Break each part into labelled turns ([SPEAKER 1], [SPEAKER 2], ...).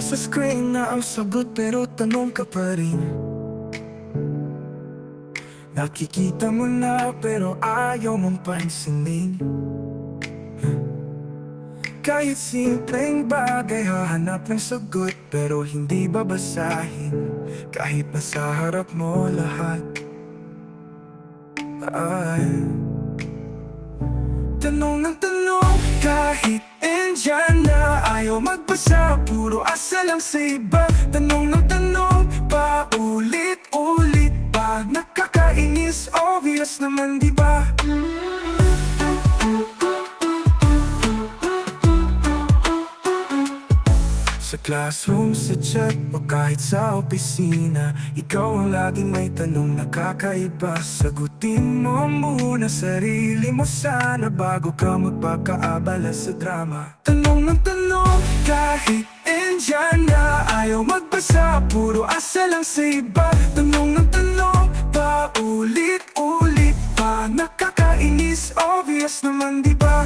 [SPEAKER 1] Nasa screen na ang sagot pero tanong ka pa rin. Nakikita mo na pero ayaw mong pansinin. Kahit simpleng bagay hahanap ng sagot Pero hindi babasahin. Kahit nasa harap mo lahat. Ay. Tanong ng tanong kahit Andyan ayaw magbasa. Puro asa lang sa iba. Tanong ng tanong Paulit-ulit. Pa Nakakainis Obvious naman di ba? Sa classroom, sa chat o kahit sa opisina. Ikaw ang laging may tanong nakakaiba. Sagutin mo muna sarili mo sana Bago ka magpakaabala sa drama. Tanong ng tanong kahit andyan na Ayaw magbasa, puro asa lang sa iba. Tanong ng tanong, paulit-ulit pa Nakakainis, obvious naman di ba?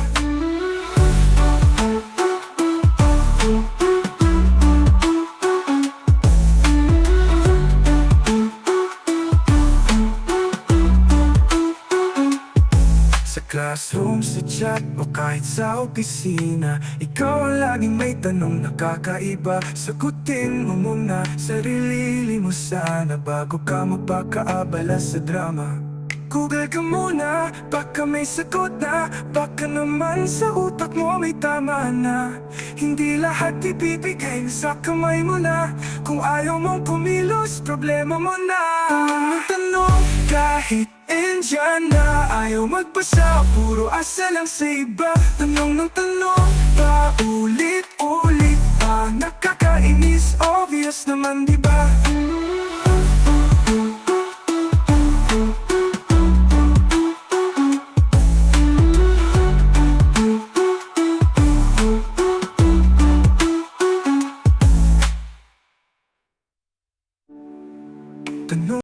[SPEAKER 1] Sa classroom, sa chat o kahit sa opisina. Ikaw ang laging may tanong nakakaiba. Sagutin mo muna sarili mo sana Bago ka magpakaabala sa drama. Google ka muna, baka may sagot na. Baka naman sa utak mo may tama na. Hindi lahat ibibigay sa kamay mo na. Kung ayaw mong kumilos, problema mo na. Tanong kahit andyan na Ayaw magbasa, puro asa lang sa iba Tanong ng tanong, paulit-ulit pa Nakakainis, obvious naman di ba? Tanong